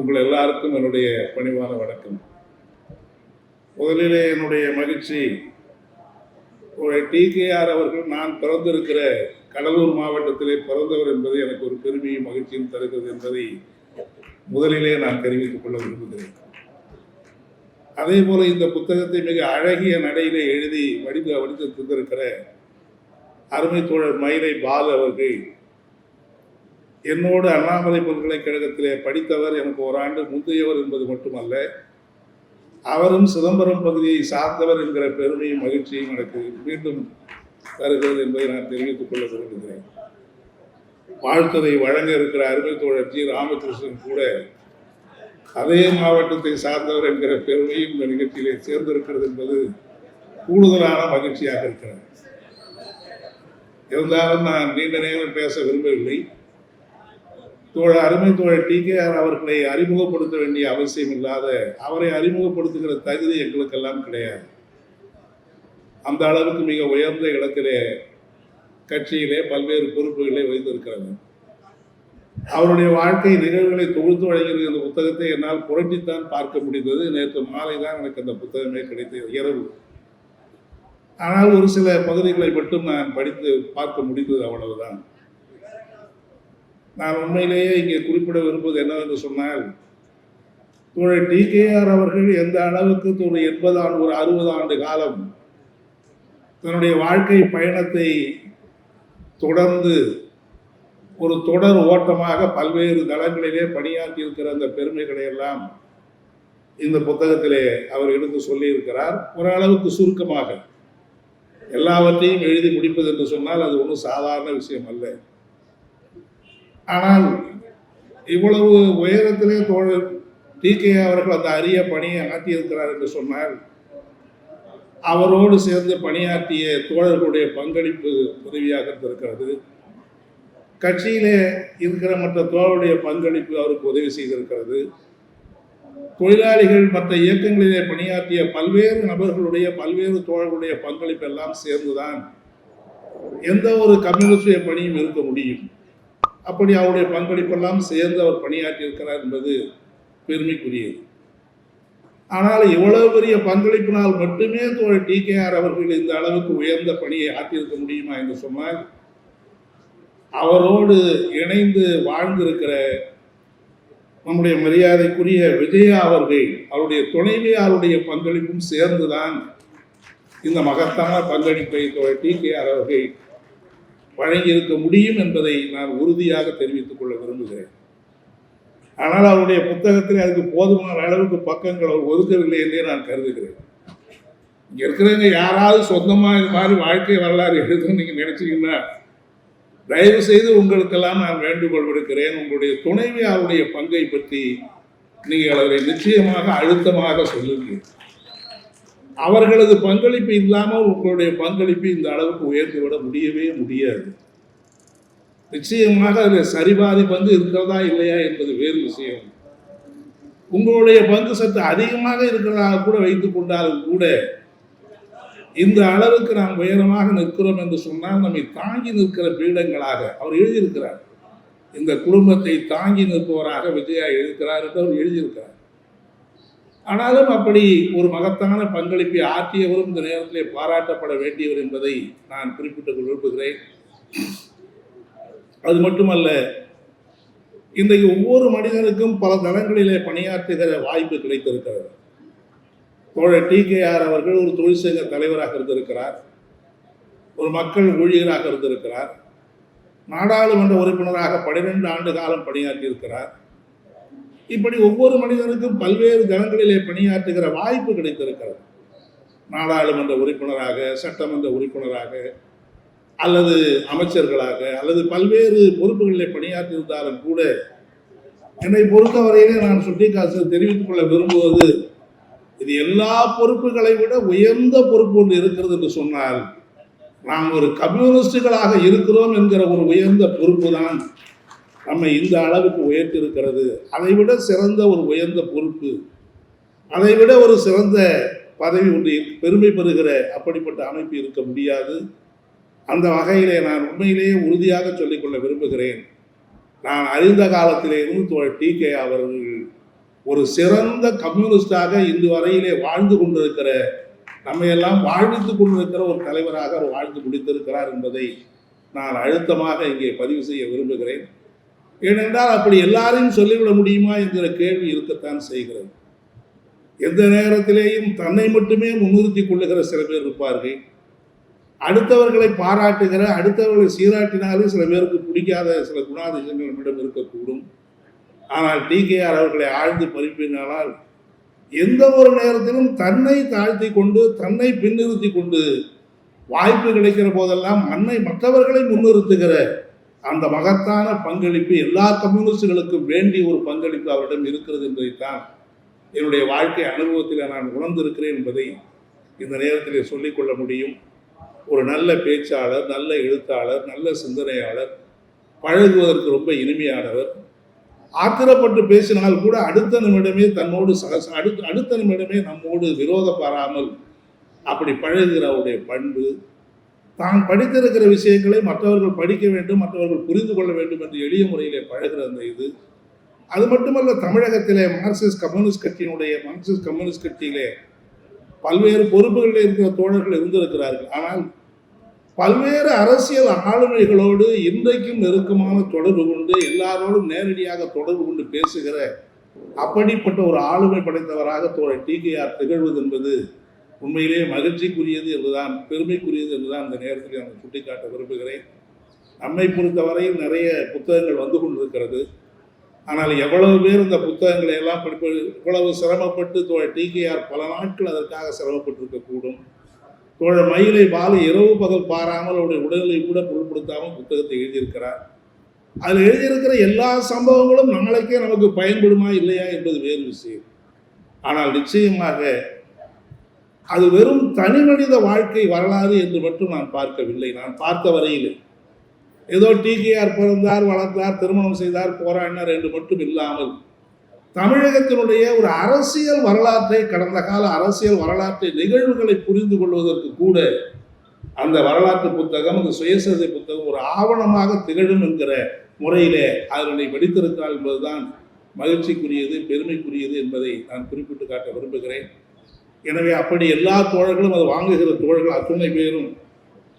உங்கள் எல்லாருக்கும் என்னுடைய பணிவான வணக்கம். முதலிலே என்னுடைய மகிழ்ச்சி. டிகேஆர் அவர்கள் நான் பிறந்திருக்கிற கடலூர் மாவட்டத்திலே பிறந்தவர் என்பது எனக்கு ஒரு பெருமையும் மகிழ்ச்சியும் தருகிறது என்பதை முதலிலே நான் தெரிவித்துக் கொள்ள விரும்புகிறேன். அதே போல இந்த புத்தகத்தை மிக அழகிய நடையிலே எழுதி வடித்து வடித்து தந்திருக்கிற அருமை தோழர் மயிலை பால் அவர்கள் என்னோடு அண்ணாமலை பல்கலைக்கழகத்திலே படித்தவர் எனக்கு ஒரு ஆண்டு முந்தையவர் என்பது மட்டுமல்ல அவரும் சிதம்பரம் பகுதியை சார்ந்தவர் என்கிற பெருமையும் மகிழ்ச்சியும் எனக்கு மீண்டும் தருகிறது என்பதை நான் தெரிவித்துக் கொள்ள விரும்புகிறேன். வாழ்த்துறை வழங்க இருக்கிற அருமை தோழர் ஜி ராமகிருஷ்ணன் கூட அதே மாவட்டத்தை சார்ந்தவர் என்கிற பெருமையும் இந்த நிகழ்ச்சியிலே சேர்ந்திருக்கிறது என்பது கூடுதலான மகிழ்ச்சியாக இருக்கிறது. இருந்தாலும் நான் நீண்ட நேரம் பேச விரும்பவில்லை. தோழ அருமை தோழர் டி. அவர்களை அறிமுகப்படுத்த வேண்டிய அவசியம் இல்லாத அவரை அறிமுகப்படுத்துகிற தகுதி எங்களுக்கெல்லாம் கிடையாது. அந்த அளவுக்கு மிக உயர்ந்த இடத்திலே கட்சியிலே பல்வேறு பொறுப்புகளை வைத்திருக்கிறது. அவருடைய வாழ்க்கை நிகழ்வுகளை தொகுத்து வழங்கிய இந்த புத்தகத்தை என்னால் புரட்டித்தான் பார்க்க முடிந்தது. நேற்று மாலை தான் எனக்கு அந்த புத்தகமே கிடைத்தது இரவு. ஆனால் ஒரு சில பகுதிகளை மட்டும் நான் படித்து பார்க்க முடிந்தது அவ்வளவுதான். நான் உண்மையிலேயே இங்கே குறிப்பிட விரும்புவது என்னவென்று சொன்னால் தோழர் டிகேஆர் அவர்கள் எந்த அளவுக்கு ஒரு எண்பது ஆண்டு ஒரு அறுபது ஆண்டு காலம் தன்னுடைய வாழ்க்கை பயணத்தை தொடர்ந்து ஒரு தொடர் ஓட்டமாக பல்வேறு தளங்களிலே பணியாற்றி இருக்கிற அந்த பெருமைகளை எல்லாம் இந்த புத்தகத்திலே அவர் எடுத்து சொல்லியிருக்கிறார். ஓரளவுக்கு சுருக்கமாக. எல்லாவற்றையும் எழுதி முடிப்பது என்று சொன்னால் அது ஒன்றும் சாதாரண விஷயம் அல்ல. ஆனால் இவ்வளவு உயரத்திலே தோழர் டி கே அவர்கள் அந்த அரிய பணியை ஆற்றியிருக்கிறார் என்று சொன்னால் அவரோடு சேர்ந்து பணியாற்றிய தோழர்களுடைய பங்களிப்பு உதவியாக இருந்திருக்கிறது கட்சியிலே இருக்கிற மற்ற தோழருடைய பங்களிப்பு அவருக்கு உதவி செய்திருக்கிறது. தொழிலாளிகள் மற்ற இயக்கங்களிலே பணியாற்றிய பல்வேறு நபர்களுடைய பல்வேறு தோழர்களுடைய பங்களிப்பு எல்லாம் சேர்ந்துதான் எந்த ஒரு கம்யூனிஸ்டிய பணியும் இருக்க முடியும். அப்படி அவருடைய பங்களிப்பெல்லாம் சேர்ந்து அவர் பணியாற்றியிருக்கிறார் என்பது பெருமைக்குரியது. ஆனால் இவ்வளவு பெரிய பங்களிப்பினால் மட்டுமே தோழர் டி அவர்கள் இந்த அளவுக்கு உயர்ந்த பணியை ஆற்றியிருக்க முடியுமா என்று சொன்னால் அவரோடு இணைந்து வாழ்ந்திருக்கிற நம்முடைய மரியாதைக்குரிய விஜயா அவர்கள் அவருடைய துணைவியாருடைய பங்களிப்பும் சேர்ந்துதான் இந்த மகத்தான பங்களிப்பை தோழர் டி அவர்கள் வழங்கியிருக்க முடியும் என்பதை நான் உறுதியாக தெரிவித்துக் கொள்ள விரும்புகிறேன். ஆனால் அவருடைய புத்தகத்தில் அதுக்கு போதுமான அளவுக்கு பக்கங்கள் அவர் ஒதுக்கவில்லை என்றே நான் கருதுகிறேன். இங்கே இருக்கிறவங்க யாராவது சொந்தமாக இது மாதிரி வாழ்க்கை வரலாறு எழுதுன்னு நீங்கள் நினைச்சீங்கன்னா தயவு செய்து உங்களுக்கெல்லாம் நான் வேண்டுகோள் விடுக்கிறேன். உங்களுடைய துணைவியாருடைய பங்கை பற்றி நீங்கள் அதை நிச்சயமாக அழுத்தமாக சொல்லுங்கள் அவர்களது பங்களிப்பு இல்லாமல் உங்களுடைய பங்களிப்பு இந்த அளவுக்கு உயர்ந்து விட முடியவே முடியாது. நிச்சயமாக அதில் சரிபாதி பங்கு இருக்கிறதா இல்லையா என்பது வேறு விஷயம். உங்களுடைய பங்கு சத்து அதிகமாக இருக்கிறதாக கூட வைத்து கொண்டாலும் கூட இந்த அளவுக்கு நாம் உயரமாக நிற்கிறோம் என்று சொன்னால் நம்மை தாங்கி நிற்கிற பீடங்களாக அவர் எழுதியிருக்கிறார். இந்த குடும்பத்தை தாங்கி நிற்பவராக விஜயா எழுதியிருக்கிறார் என்று அவர் எழுதியிருக்கிறார். ஆனாலும் அப்படி ஒரு மகத்தான பங்களிப்பை ஆற்றியவரும் இந்த நேரத்திலே பாராட்டப்பட வேண்டியவர் என்பதை நான் குறிப்பிட்டு விரும்புகிறேன் அது மட்டுமல்ல இன்றைக்கு ஒவ்வொரு மனிதனுக்கும் பல தளங்களிலே பணியாற்றுகிற வாய்ப்பு கிடைத்திருக்கிறது. தோழர் டி அவர்கள் ஒரு தொழிற்சங்க தலைவராக இருந்திருக்கிறார். ஒரு மக்கள் ஊழியராக இருந்திருக்கிறார். நாடாளுமன்ற உறுப்பினராக பன்னிரெண்டு ஆண்டு காலம் பணியாற்றியிருக்கிறார். இப்படி ஒவ்வொரு மனிதனுக்கும் பல்வேறு தளங்களிலே பணியாற்றுகிற வாய்ப்பு கிடைத்திருக்கிறது. நாடாளுமன்ற உறுப்பினராக சட்டமன்ற உறுப்பினராக அல்லது அமைச்சர்களாக அல்லது பல்வேறு பொறுப்புகளிலே பணியாற்றியிருந்தாலும் கூட என்னை பொறுத்தவரையிலே நான் சுட்டிக்காசு தெரிவித்துக் கொள்ள விரும்புவது இது எல்லா பொறுப்புகளை விட உயர்ந்த பொறுப்பு ஒன்று இருக்கிறது என்று சொன்னால் நாம் ஒரு கம்யூனிஸ்டுகளாக இருக்கிறோம் என்கிற ஒரு உயர்ந்த பொறுப்பு தான் நம்மை இந்த அளவுக்கு உயர்த்திருக்கிறது. அதை விட சிறந்த ஒரு உயர்ந்த பொறுப்பு. அதை விட ஒரு சிறந்த பதவி ஒன்று பெருமை பெறுகிற அப்படிப்பட்ட அமைப்பு இருக்க முடியாது. அந்த வகையிலே நான் உண்மையிலேயே உறுதியாக சொல்லிக்கொள்ள விரும்புகிறேன். நான் அறிந்த காலத்திலே இருந்து தோழர் டி. கே. அவர்கள் ஒரு சிறந்த கம்யூனிஸ்டாக இன்று வரையிலே வாழ்ந்து கொண்டிருக்கிற நம்மையெல்லாம் வாழ்வித்து வாழ்வித்துக் கொண்டிருக்கிற ஒரு தலைவராக அவர் வாழ்ந்து முடித்திருக்கிறார் என்பதை நான் அழுத்தமாக இங்கே பதிவு செய்ய விரும்புகிறேன். ஏனென்றால் அப்படி எல்லாரையும் சொல்லிவிட முடியுமா என்கிற கேள்வி இருக்கத்தான் செய்கிறது. எந்த நேரத்திலேயும் தன்னை மட்டுமே முன்னிறுத்தி கொள்ளுகிற சில பேர் இருப்பார்கள். அடுத்தவர்களை பாராட்டுகிற அடுத்தவர்களை சீராட்டினாலும் சில பேருக்கு பிடிக்காத சில குணாதிசயங்கள் நம்மிடம் இருக்கக்கூடும். ஆனால் டிகேஆர் அவர்களை ஆழ்ந்து பறிப்பினானால் எந்த ஒரு நேரத்திலும் தன்னை தாழ்த்தி கொண்டு தன்னை பின்னிறுத்தி கொண்டு வாய்ப்பு கிடைக்கிற போதெல்லாம் மண்ணை மற்றவர்களை முன்னிறுத்துகிற அந்த மகத்தான பங்களிப்பு எல்லா கம்யூனிஸ்டுகளுக்கும் வேண்டிய ஒரு பங்களிப்பு அவரிடம் இருக்கிறது என்பதைத்தான் என்னுடைய வாழ்க்கை அனுபவத்தில் நான் உணர்ந்திருக்கிறேன் என்பதை இந்த நேரத்தில் சொல்லிக்கொள்ள முடியும். ஒரு நல்ல பேச்சாளர் நல்ல எழுத்தாளர் நல்ல சிந்தனையாளர் பழகுவதற்கு ரொம்ப இனிமையானவர். ஆத்திரப்பட்டு பேசினால் கூட அடுத்த நிமிடமே தன்னோடு சகச அடுத்த அடுத்த நிமிடமே நம்மோடு விரோத பாராமல் அப்படி பழகுகிற அவருடைய பண்பு தான் படித்திருக்கிற விஷயங்களை மற்றவர்கள் படிக்க வேண்டும் மற்றவர்கள் புரிந்து கொள்ள வேண்டும் என்று எளிய முறையிலே பழகிற அந்த இது. அது மட்டுமல்ல தமிழகத்திலே மார்க்சிஸ்ட் கம்யூனிஸ்ட் கட்சியினுடைய மார்க்சிஸ்ட் கம்யூனிஸ்ட் கட்சியிலே பல்வேறு பொறுப்புகளில் இருக்கிற தோழர்கள் இருந்திருக்கிறார்கள். ஆனால் பல்வேறு அரசியல் ஆளுமைகளோடு இன்றைக்கும் நெருக்கமான தொடர்பு கொண்டு எல்லாரோடும் நேரடியாக தொடர்பு கொண்டு பேசுகிற அப்படிப்பட்ட ஒரு ஆளுமை படைத்தவராக தோழர் டிகேஆர் திகழ்வது என்பது உண்மையிலே மகிழ்ச்சிக்குரியது என்றுதான் பெருமைக்குரியது என்றுதான் அந்த நேரத்தில் நான் சுட்டிக்காட்ட விரும்புகிறேன். நம்மை பொறுத்தவரையில் நிறைய புத்தகங்கள் வந்து கொண்டிருக்கிறது. ஆனால் எவ்வளவு பேர் இந்த புத்தகங்களை எல்லாம் படிப்பது இவ்வளவு சிரமப்பட்டு தோழர் டிகேஆர் பல நாட்கள் அதற்காக சிரமப்பட்டிருக்கக்கூடும். தோழர் மயிலை பாலு இரவு பகல் பாராமல் அவருடைய உடல்களை கூட பொருட்படுத்தாமல் புத்தகத்தை எழுதியிருக்கிறார். அதில் எழுதியிருக்கிற எல்லா சம்பவங்களும் நம்மளுக்கே நமக்கு பயன்படுமா இல்லையா என்பது வேறு விஷயம். ஆனால் நிச்சயமாக அது வெறும் தனி மனித வாழ்க்கை வரலாறு என்று மட்டும் நான் பார்க்கவில்லை. நான் பார்த்த வரையில் ஏதோ டிகேஆர் பிறந்தார் வளர்ந்தார் திருமணம் செய்தார் போராடினார் என்று மட்டும் இல்லாமல் தமிழகத்தினுடைய ஒரு அரசியல் வரலாற்றை கடந்த கால அரசியல் வரலாற்றை நிகழ்வுகளை புரிந்து கொள்வதற்கு கூட அந்த வரலாற்று புத்தகம் அந்த சுயசரிதை புத்தகம் ஒரு ஆவணமாக திகழும் என்கிற முறையிலே அதனை படித்திருக்கிறார் என்பதுதான் மகிழ்ச்சிக்குரியது பெருமைக்குரியது என்பதை நான் குறிப்பிட்டு காட்ட விரும்புகிறேன். எனவே அப்படி எல்லா தோழர்களும் அதை வாங்குகிற தோழர்கள் அத்துணை பேரும்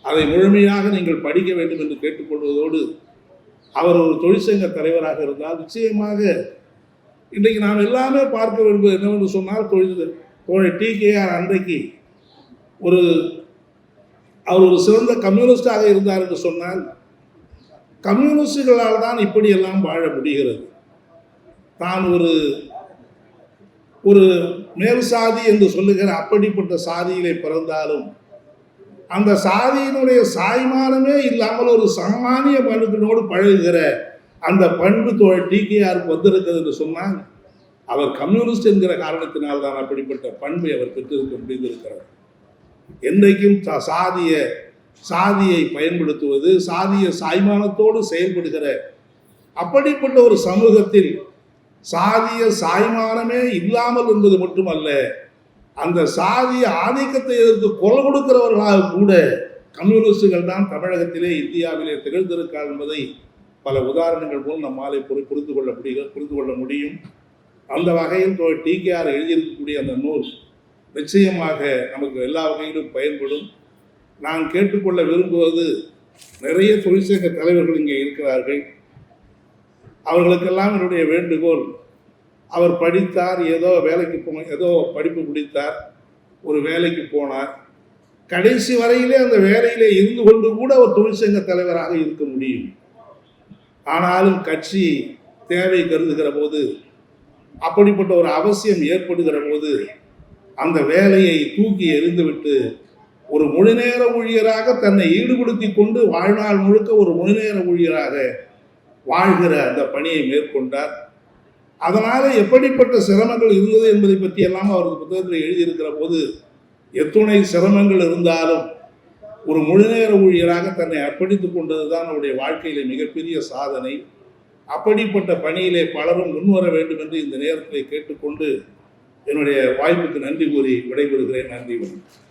அதை முழுமையாக நீங்கள் படிக்க வேண்டும் என்று கேட்டுக்கொள்வதோடு அவர் ஒரு தொழிற்சங்க தலைவராக இருந்தால் நிச்சயமாக இன்றைக்கு நாம் எல்லாமே பார்க்க விரும்புவது என்னவென்று சொன்னால் தொழில் தோழர் டிகேஆர் அன்றைக்கு ஒரு அவர் ஒரு சிறந்த கம்யூனிஸ்டாக இருந்தார் என்று சொன்னால் கம்யூனிஸ்டுகளால் தான் இப்படியெல்லாம் வாழ முடிகிறது. தான் ஒரு ஒரு மேல் சாதி என்று சொல்லுகிற அப்படிப்பட்ட சாதியிலே பிறந்தாலும் அந்த சாதியினுடைய சாய்மானமே இல்லாமல் ஒரு சாமானிய பண்பினோடு பழகுகிற அந்த பண்பு தோழர் டிகேஆருக்கு வந்திருக்கிறது என்று சொன்னால் அவர் கம்யூனிஸ்ட் என்கிற காரணத்தினால் தான் அப்படிப்பட்ட பண்பை அவர் பெற்றிருக்க முடிந்திருக்கிறார் என்றைக்கும் சாதிய சாதியை பயன்படுத்துவது சாதிய சாய்மானத்தோடு செயல்படுகிற அப்படிப்பட்ட ஒரு சமூகத்தில் சாதிய சாய்மானமே இல்லாமல் இருந்தது மட்டுமல்ல அந்த சாதிய ஆதிக்கத்தை எதிர்த்து குரல் கொடுக்கிறவர்களாக கூட கம்யூனிஸ்டுகள் தான் தமிழகத்திலே இந்தியாவிலே திகழ்ந்திருக்கார் என்பதை பல உதாரணங்கள் போல் நம்மாலே புரி- புரிந்து கொள்ள முடிய புரிந்து கொள்ள முடியும். அந்த வகையில் டிகேஆர் எழுதியிருக்கக்கூடிய அந்த நூல் நிச்சயமாக நமக்கு எல்லா வகையிலும் பயன்படும். நான் கேட்டுக்கொள்ள விரும்புவது நிறைய தொழிற்சங்க தலைவர்கள் இங்கே இருக்கிறார்கள். அவர்களுக்கெல்லாம் என்னுடைய வேண்டுகோள். அவர் படித்தார் ஏதோ வேலைக்கு போ ஏதோ படிப்பு முடித்தார் ஒரு வேலைக்கு போனார். கடைசி வரையிலே அந்த வேலையிலே இருந்து கொண்டு கூட ஒரு தொழிற்சங்க தலைவராக இருக்க முடியும். ஆனாலும் கட்சி தேவை கருதுகிற போது அப்படிப்பட்ட ஒரு அவசியம் ஏற்படுகிற போது அந்த வேலையை தூக்கி எறிந்துவிட்டு ஒரு முழுநேர ஊழியராக தன்னை ஈடுபடுத்தி கொண்டு வாழ்நாள் முழுக்க ஒரு முழுநேர ஊழியராக வாழ்கிற அந்த பணியை மேற்கொண்டார். அதனால் எப்படிப்பட்ட சிரமங்கள் இருந்தது என்பதை பற்றி எல்லாம் அவரது புத்தகத்தில் எழுதியிருக்கிற போது எத்துணை சிரமங்கள் இருந்தாலும் ஒரு முழுநேர ஊழியராக தன்னை அர்ப்பணித்து கொண்டது தான் அவருடைய வாழ்க்கையிலே மிகப்பெரிய சாதனை. அப்படிப்பட்ட பணியிலே பலரும் முன்வர வேண்டும் என்று இந்த நேரத்திலே கேட்டுக்கொண்டு என்னுடைய வாய்ப்புக்கு நன்றி கூறி விடைபெறுகிறேன். நன்றி. வணக்கம்